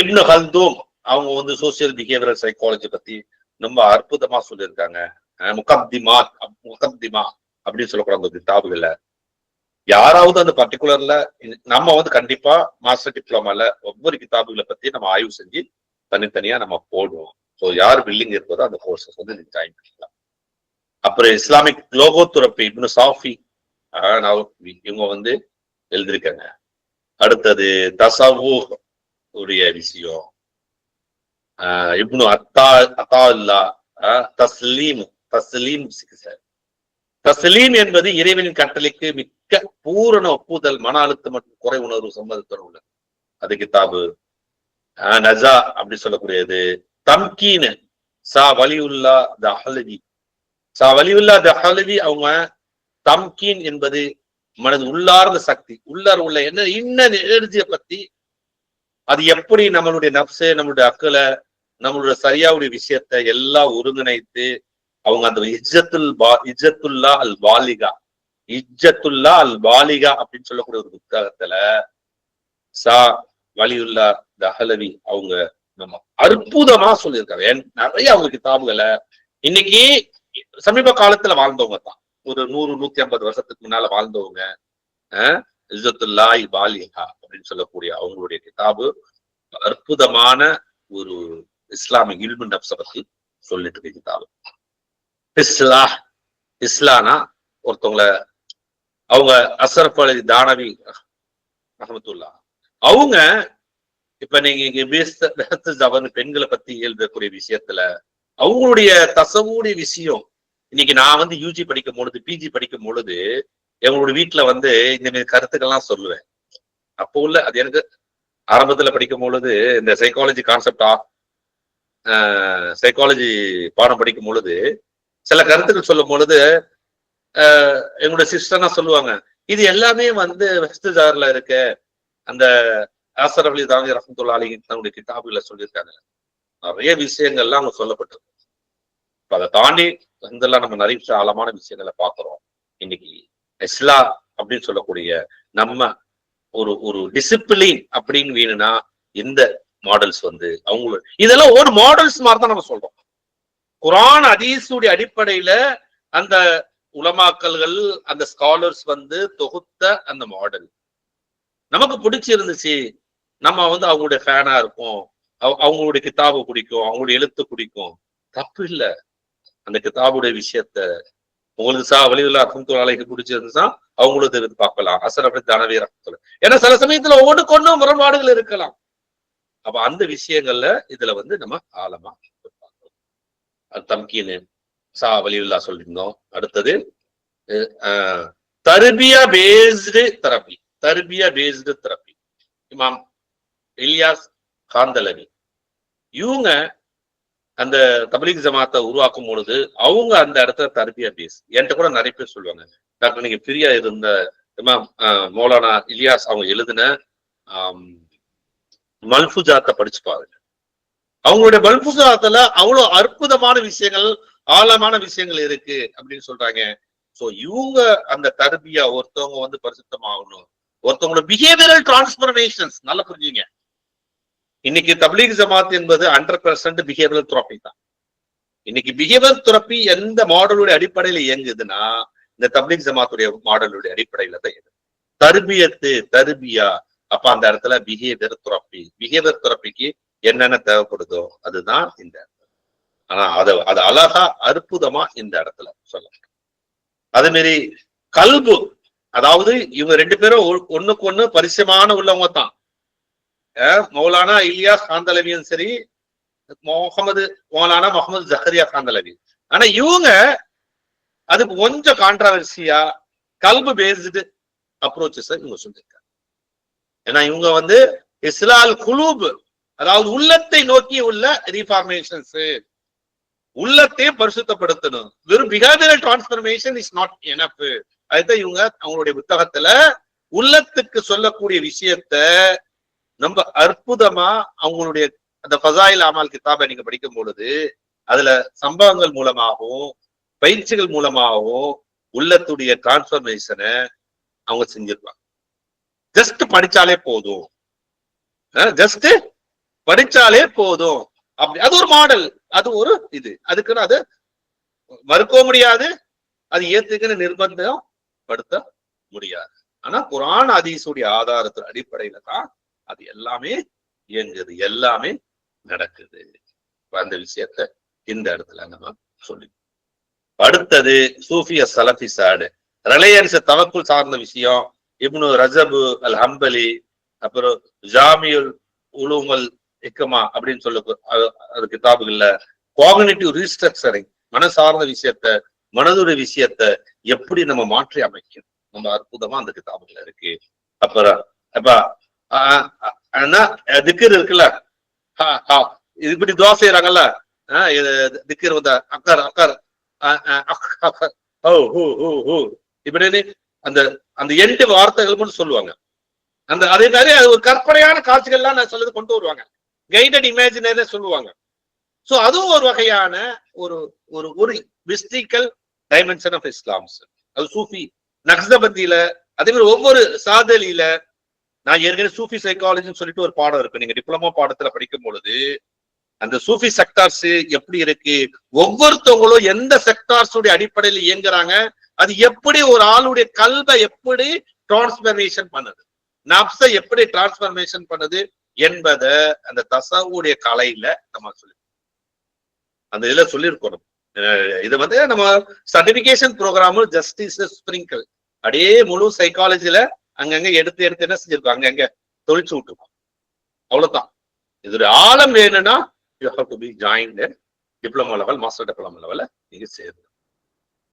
இப்னு ஹல்தூம் அவங்க வந்து social behaviour psychology பத்தி ரொம்ப அற்புதமா சொல்லியிருக்காங்க. முகப்திமா முகப்திமா அப்படின்னு சொல்லக்கூடாது அந்த கிதாபுகள்ல. யாராவது அந்த பர்டிகுலர்ல நம்ம வந்து கண்டிப்பா மாஸ்டர் டிப்ளமால ஒவ்வொரு கிதாபுகளை பத்தி நம்ம ஆய்வு செஞ்சு தனித்தனியா நம்ம போடுவோம். ஸோ யார் வில்லிங் இருக்கோ அந்த கோர்சஸ் வந்து நீங்க ஜாயின் பண்ணிக்கலாம். அப்புறம் இஸ்லாமிக் லோகோதுரப்பி இப்னு சாஃபி இவங்க வந்து எழுதியிருக்காங்க. அடுத்தது தசாவூ உடைய விஷயம். இப்னு அத்தா அத்தா இல்லா தஸ்லீம் தஸ்லீம் தஸ்லீம் என்பது இறைவனின் கட்டளைக்கு மிக்க பூரண ஒப்புதல் மன அழுத்தம் மற்றும் குறை உணர்வு சம்மதத்துடன் உள்ளது. அது கிதாபு நஜா அப்படி சொல்லக்கூடியது. தம்கீன் சா வலியுல்லா தஹலவி சா வலியுல்லா தஹலவி அவங்க தம்கீன் என்பது மனது உள்ளார்ந்த சக்தி. உள்ளார் உள்ள என்ன? இன்ன எனர்ஜியை பத்தி அது எப்படி நம்மளுடைய நப்சு நம்மளுடைய அக்கலை நம்மளுடைய சரியாவுடைய விஷயத்தை எல்லாம் ஒருங்கிணைத்து அவங்க அந்த இஜ்ஜத்துல் பா இஜ்ஜத்துல்லா அல் வாலிகா இஜ்ஜத்துல்லா அல் வாலிகா அப்படின்னு சொல்லக்கூடிய ஒரு புத்தகத்துல சா வலியுல்லா தஹலவி அவங்க நம்ம அற்புதமா சொல்லியிருக்காங்க. ஏன் நிறைய அவங்க கிதாபுகளை இன்னைக்கு சமீப காலத்துல வாழ்ந்தவங்க தான் ஒரு நூறு நூத்தி ஐம்பது வருஷத்துக்கு முன்னால வாழ்ந்தவங்க. இஸ்ஸத்துல்லாஹி பாலிஹா அப்படின்னு சொல்லக்கூடிய அவங்களுடைய கிதாபு அற்புதமான ஒரு இஸ்லாமிய இல்மு நப்ச பத்தி சொல்லிட்டு இருக்கு கிதாபு. இஸ்லா இஸ்லானா ஒருத்தவங்கள அவங்க அசரப் அலி தானவி அஹமத்துல்லா அவங்க இப்ப நீங்க இங்க ஜவன் பெண்களை பத்தி எழுதக்கூடிய விஷயத்துல அவங்களுடைய தசவுடைய விஷயம் இன்னைக்கு நான் வந்து யூஜி படிக்கும் பொழுது பிஜி படிக்கும் பொழுது எங்களோட வீட்டுல வந்து இந்த மாதிரி கருத்துக்கள்லாம் சொல்லுவேன். அப்போ உள்ள அது எனக்கு ஆரம்பத்துல படிக்கும் பொழுது இந்த சைக்காலஜி கான்செப்ட் ஆஃப் சைக்காலஜி பாடம் படிக்கும் பொழுது சில கருத்துக்கள் சொல்லும் பொழுது எங்களோட சிஸ்டர்னா சொல்லுவாங்க இது எல்லாமே வந்து வெஸ்ட் ஜார்ல இருக்க அந்த ஆசர் அலி தாங்க ரஹமத்துல்லா அலி தன்னுடைய கிதாபுல சொல்லியிருக்காங்க. நிறைய விஷயங்கள்லாம் அவங்க சொல்லப்பட்டிருக்கு. இப்போ அதை தாண்டி இதெல்லாம் நம்ம நிறைய ஆழமான விஷயங்களை பார்க்குறோம். இன்னைக்கு இஸ்லா அப்படின்னு சொல்லக்கூடிய நம்ம ஒரு ஒரு டிசிப்ளின் அப்படின்னு வேணும்னா இந்த மாடல்ஸ் வந்து அவங்க இதெல்லாம் ஒரு மாடல்ஸ் மாதிரி தான் நம்ம சொல்றோம். குரான் அதீசுடைய அடிப்படையில அந்த உலமாக்கல்கள் அந்த ஸ்காலர்ஸ் வந்து தொகுத்த அந்த மாடல் நமக்கு பிடிச்சிருந்துச்சு நம்ம வந்து அவங்களுடைய ஃபேனா இருப்போம் அவங்களுடைய கிதாபு பிடிக்கும் அவங்களுடைய எழுத்து பிடிக்கும். தப்பு இல்ல அந்த கிதாபுடைய விஷயத்த உங்களுக்கு சா வழியில் அர்த்தம் அலைக்கு பிடிச்சிருந்துச்சா அவங்களும் தெரிந்து பார்க்கலாம். அசர் அப்படி தானவே ரத்தம் ஏன்னா சில சமயத்துல ஒவ்வொன்றுக்கு ஒன்றும் முரண்பாடுகள் இருக்கலாம். அப்ப அந்த விஷயங்கள்ல இதுல வந்து நம்ம ஆழமா தம்கீனு சா வலியுல்லா சொல்லியிருந்தோம். அடுத்தது தர்பியா பேஸ்டு தெரப்பி. தர்பியா பேஸ்டு தெரப்பி. இமாம் இலியாஸ் காந்தலவி. இவங்க அந்த தபலீக் ஜமாத்தை உருவாக்கும் பொழுது அவங்க அந்த இடத்துல தர்பியா பேஸ் என்கிட்ட கூட நிறைய பேர் சொல்லுவாங்க டாக்டர் நீங்க ஃப்ரீயா இருந்த மௌலானா இலியாஸ் அவங்க எழுதின மல்ஃபுஜாத்தை படிச்சு பாருங்க. அவங்களுடைய மல்ஃபுஜாத்துல அவ்வளவு அற்புதமான விஷயங்கள் ஆழமான விஷயங்கள் இருக்கு அப்படின்னு சொல்றாங்க. சோ இவங்க அந்த தர்பியா ஒருத்தவங்க வந்து பரிசுத்தமாகணும். ஒருத்தவங்களோட பிஹேவியரல் டிரான்ஸ்பர்மேஷன்ஸ் நல்லா புரிஞ்சுங்க இன்னைக்கு தப்லீக் ஜமாத் என்பது ஹண்ட்ரட் பெர்சன்ட் பிஹேவியர் துறப்பி தான். இன்னைக்கு பிஹேவியர் துறப்பி எந்த மாடலுடைய அடிப்படையில இயங்குதுன்னா இந்த தப்லீக் ஜமாத்துடைய மாடலுடைய அடிப்படையில தான் இயங்குது. தர்பியத்து தர்பியா அப்ப அந்த இடத்துல பிஹேவியர் துறப்பி பிஹேவியர் துறப்பிக்கு என்னென்ன தேவைப்படுதோ அதுதான் இந்த ஆனா அது அது அழகா அற்புதமா இந்த இடத்துல சொல்லலாம் அதே மாதிரி கல்பு அதாவது இவங்க ரெண்டு பேரும் ஒண்ணுக்கு ஒண்ணு பரிசயமான உள்ளவங்க தான். மௌலானா இலியாஸ் காந்தலவியும் சரி முகமது மௌலானா முகமது ஜஹரியா காந்தலவி. ஆனா இவங்க அதுக்கு கொஞ்சம் கான்ட்ரவர்சியா கல்பு பேஸ்டு அப்ரோச்சஸ் இவங்க சொல்லியிருக்காங்க. ஏன்னா இவங்க வந்து இஸ்லால் குலூப் அதாவது உள்ளத்தை நோக்கி உள்ள ரீஃபார்மேஷன்ஸ் உள்ளத்தையும் பரிசுத்தப்படுத்தணும். வெறும் பிஹேவியரல் டிரான்ஸ்பர்மேஷன் இஸ் நாட் எனப் அதுதான் இவங்க அவங்களுடைய புத்தகத்துல உள்ளத்துக்கு சொல்லக்கூடிய விஷயத்த ரொம்ப அற்புதமா அவங்களுடைய அந்த ஃபசாயில் அமால் கிதாபை நீங்க படிக்கும் பொழுது அதுல சம்பவங்கள் மூலமாகவும் பயிற்சிகள் மூலமாகவும் உள்ளத்துடைய டிரான்ஸ்பர்மேஷனை அவங்க செஞ்சிருப்பாங்க. ஜஸ்ட் படிச்சாலே போதும். ஜஸ்ட் படிச்சாலே போதும். அப்படி அது ஒரு மாடல் அது ஒரு இது. அதுக்குன்னு அது மறுக்கவும் முடியாது அது ஏத்துக்குன்னு நிர்பந்தம் படுத்த முடியாது. ஆனா குரான் அதீசுடைய ஆதாரத்தின் அடிப்படையில தான் அது எல்லாமே இயங்குது எல்லாமே நடக்குது. அந்த விஷயத்த இந்த இடத்துல நம்ம சொல்லி அடுத்தது சூஃபிய சலபி சாடு. ரிலையன்ஸ் தவக்குள் சார்ந்த விஷயம். இப்னு ரஜபு அல் ஹம்பலி அப்புறம் ஜாமியுல் உலுமல் இக்கமா அப்படின்னு சொல்ல அது- கிதாபுகள்ல காக்னிட்டிவ் ரீஸ்ட்ரக்சரிங் மன சார்ந்த விஷயத்த மனதுடைய விஷயத்த எப்படி நம்ம மாற்றி அமைக்கணும்? நம்ம அற்புதமா அந்த கிதாபுகள் இருக்கு. அப்புறம் அப்ப ஆனா திக்கர் இருக்குல்ல. இது இப்படி துவா செய்யறாங்கல்ல ஆஹ் திக்கர் வந்த அக்கர் அக்கர் ஆஹ் ஓ ஹூ ஹூ ஹூ. இப்படின்னு அந்த அந்த எட்டு வார்த்தைகள் கூட சொல்லுவாங்க. அந்த அதே மாதிரி அது ஒரு கற்பனையான காட்சிகள்லாம் நான் சொல்லுறது கொண்டு வருவாங்க. கைடட் இமேஜினரே சொல்லுவாங்க. சோ அதுவும் ஒரு வகையான ஒரு ஒரு ஒரு மிஸ்டிக்கல் டைமென்ஷன் ஆஃப் இஸ்லாம்ஸ் அது சூஃபி நக்சபந்தியில அதே மாதிரி ஒவ்வொரு சாதலியில நான் ஏற்கனவே சூஃபி சைக்காலஜின்னு சொல்லிட்டு ஒரு பாடம் இருக்கு. நீங்க டிப்ளமோ பாடத்துல படிக்கும் பொழுது அந்த சூஃபி செக்டார்ஸ் எப்படி இருக்கு? ஒவ்வொருத்தவங்களும் எந்த செக்டார்ஸ் உடைய அடிப்படையில் இயங்குறாங்க? அது எப்படி ஒரு ஆளுடைய கல்வை எப்படி டிரான்ஸ்பர்மேஷன் பண்ணுது? நப்ச எப்படி டிரான்ஸ்பர்மேஷன் பண்ணுது? என்பதை அந்த தசாவுடைய கலையில நம்ம சொல்லி அந்த இதுல சொல்லியிருக்கணும். இது வந்து நம்ம சர்டிபிகேஷன் ப்ரோக்ராம் ஜஸ்டிஸ் ஸ்பிரிங்கிள் அப்படியே முழு சைக்காலஜில அங்கங்க எடுத்து எடுத்து என்ன செஞ்சிருக்கோம்? அங்கங்க தொழிற்சி விட்டுருக்கோம். அவ்வளவுதான். இது ஆழம் வேணும்னா you have to be joint diploma level master diploma லெவலில் நீங்க சேரணும்